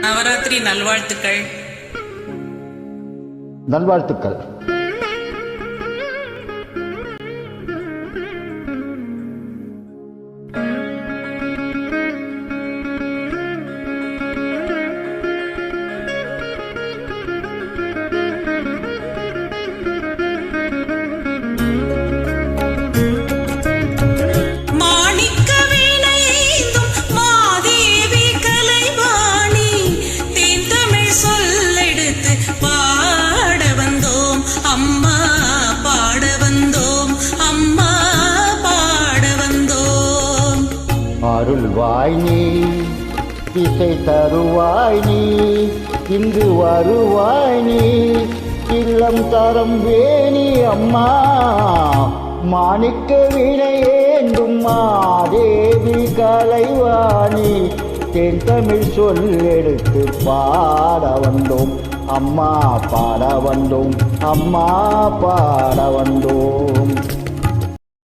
நவராத்திரி நல்வாழ்த்துக்கள். நல்வாழ்த்துக்கள். thank you அருள்வாய் நீ திசை தருவாய் நீ இங்கு வருவாய் நீ இல்லம் தரம் வேணி அம்மா மாணிக்க வினையேந்தும் மாதேவி கலைவாணி தென் தமிழ் சொல்லெடுத்து பாட வந்தோம். அம்மா பாட வந்தோம். அம்மா பாட வந்தோம்.